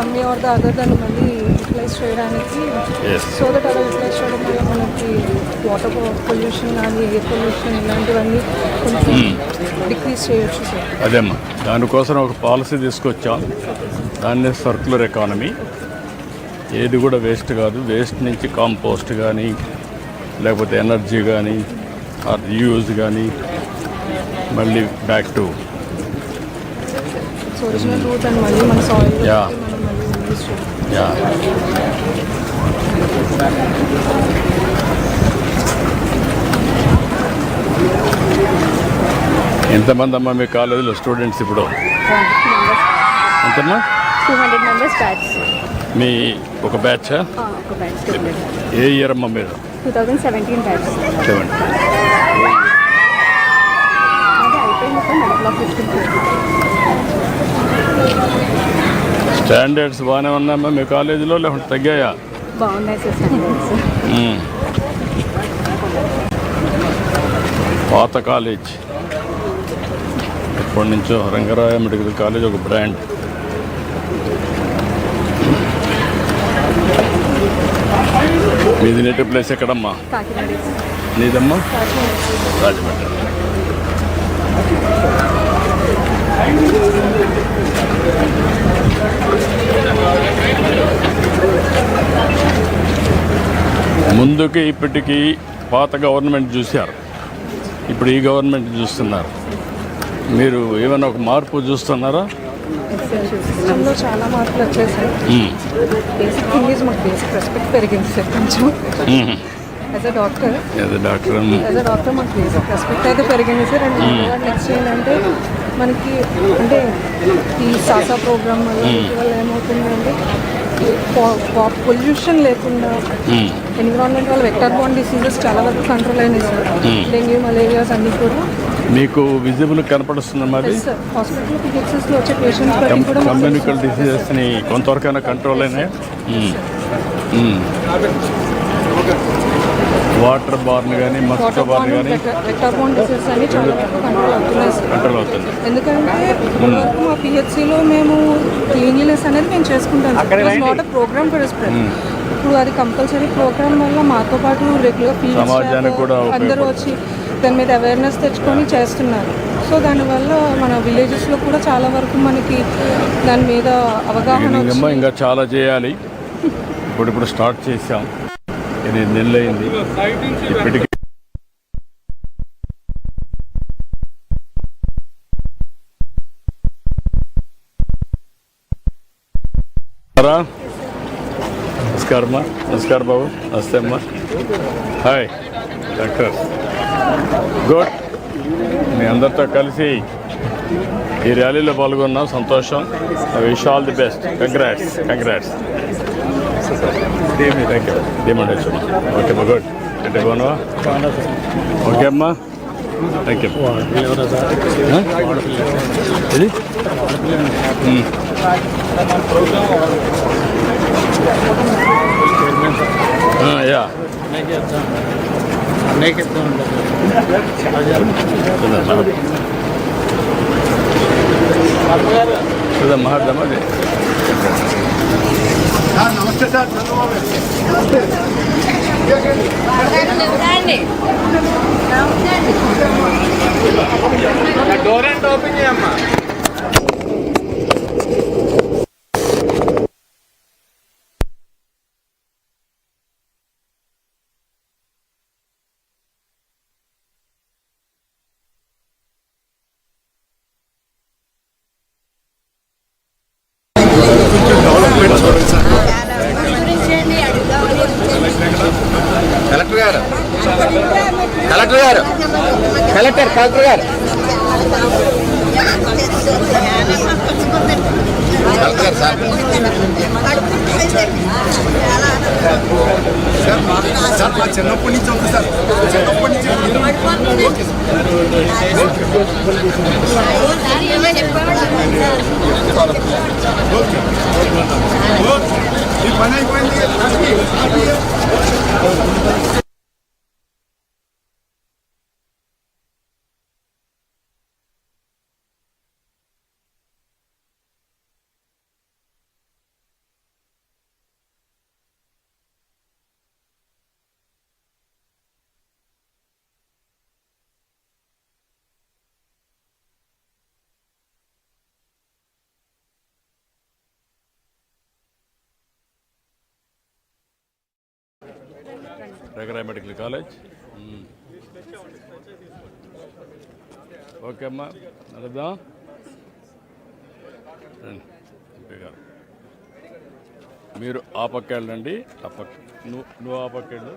Some way or the other దాన్ని మళ్ళీ utilise చేయడానికి. సో దట్ అలా యూటిలైజ్ చేయడం వల్ల మనకి వాటర్ పొల్యూషన్ కానీ ఎయిర్ పొల్యూషన్ ఇలాంటివన్నీ కొంచెం డిక్రీజ్ చేయొచ్చు సార్ అదేమ్మా దానికోసం ఒక పాలసీ తీసుకొచ్చాం. దాన్ని సర్క్యులర్ ఎకానమీ ఏది కూడా వేస్ట్ కాదు. వేస్ట్ నుంచి కాంపోస్ట్ కానీ లేకపోతే ఎనర్జీ కానీ ఆర్ యూజ్ కానీ మళ్ళీ బ్యాక్ టు సో యా ఎంతమంది అమ్మా మీ కాలేజీలో స్టూడెంట్స్ ఇప్పుడు? ఎంతమ్మా? టూ హండ్రెడ్ మెంబర్స్ బ్యాచ్ మీ ఒక బ్యాచ్ ఒక బ్యాచ్ ఏ ఇయర్ అమ్మా మీరు? టూ థౌజండ్ సెవెంటీన్ బ్యాచ్ అది అయిపోయింది స్టాండర్డ్స్ బాగానే ఉన్నాయమ్మా. మీ కాలేజీలో లేకుంటే తగ్గాయా? బాగున్నాయి సార్ స్టాండర్డ్స్ మ్మ్. పాత కాలేజ్. ఎప్పటి నుంచో రంగరాయ మెడికల్ కాలేజ్ ఒక బ్రాండ్. మీది నేటివ్ ప్లేస్ ఎక్కడమ్మా? నీదమ్మా? రాజమండ్రి. ముందుకి ఇప్పటికీ పాత గవర్నమెంట్ చూశారు. ఇప్పుడు ఈ గవర్నమెంట్ చూస్తున్నారు. మీరు ఏమైనా ఒక మార్పు చూస్తున్నారా? సిస్టంలో చాలా మార్పులు. బేసిక్ థింగ్ మాకు బేసిక్ రెస్పెక్ట్ పెరిగింది సార్ కొంచెం. యాజ్ అ డాక్టర్ ఏదో డాక్టర్ యాజ్ అ డాక్టర్ మాకు రెస్పెక్ట్ అయితే పెరిగింది. సార్ అండ్ నెక్స్ట్ ఏంటంటే మనకి అంటే ఈ సాసా ప్రోగ్రామ్ వల్ల వీటి వల్ల ఏమవుతుందంటే పొల్యూషన్ లేకుండా. ఎన్విరాన్మెంట్ వల్ల వెక్టర్ బాన్ డిసీజెస్ చాలా వరకు కంట్రోల్ అయినాయి సార్ డెంగ్యూ మలేరియాస్ అన్నీ కూడా. మీకు విజిబుల్ కూడా మాకు కమ్యూనికల్ డిసీజెస్ని కొంతవరకైనా కంట్రోల్ అయినాయి? వాటర్ బార్న్ కానీ మస్కిటో వాటర్ బార్న్ కానీ కంట్రోల్ అవుతుంది. ఎందుకంటే ఇప్పటివరకు మా పిహెచ్సిలో మేము క్లీన్లీనెస్ అనేది మేము చేసుకుంటాం నాట్ ప్రోగ్రామ్ ఫర్ ఇప్పుడు అది కంపల్సరీ ప్రోగ్రామ్ వల్ల మాతో పాటు రెగ్యులర్ సమాజానికి కూడా ఫీల్డ్ అందరూ వచ్చి దాని మీద అవేర్నెస్ తెచ్చుకొని చేస్తున్నారు. సో దానివల్ల మన విలేజెస్లో కూడా చాలా వరకు మనకి దాని మీద అవగాహన ఇంకా చాలా చేయాలి. ఇప్పుడు ఇప్పుడు స్టార్ట్ చేసాం ఇది నెలలు అయింది ఇప్పటికీ నమస్కారమ్మ. నమస్కారం అమ్మా బాబు. నమస్తే అమ్మ. హాయ్. డాక్టర్. గుడ్. మీ అందరితో కలిసి ఈ ర్యాలీలో పాల్గొన్నాం. సంతోషం. Wish all the best. Congrats congrats దేమి thank you దేమండి వచ్చమ్మా ఓకే అమ్మా గుడ్. అంటే బాగున్నావా? ఓకే అమ్మా. థ్యాంక్ యూ ఇది మ్మ్. ఆ, యా చూద్దాం మాట్లాడదామా అది డోర్ అండ్ ఓపెన్ చేయమ్మా గారు. కలెక్టర్ కలెక్టర్ గారు. Collector sir. సార్ మా చిన్నప్పటి నుంచి ఉంది సార్. చిన్నప్పటి నుంచి okay sir. Rangaraya medical college okay అమ్మా నడుద్దాం. ఎంపీ గారు. మీరు ఆ పక్క వెళ్ళండి ఆ పక్క నువ్వు నువ్వు ఆ పక్క వెళ్ళు.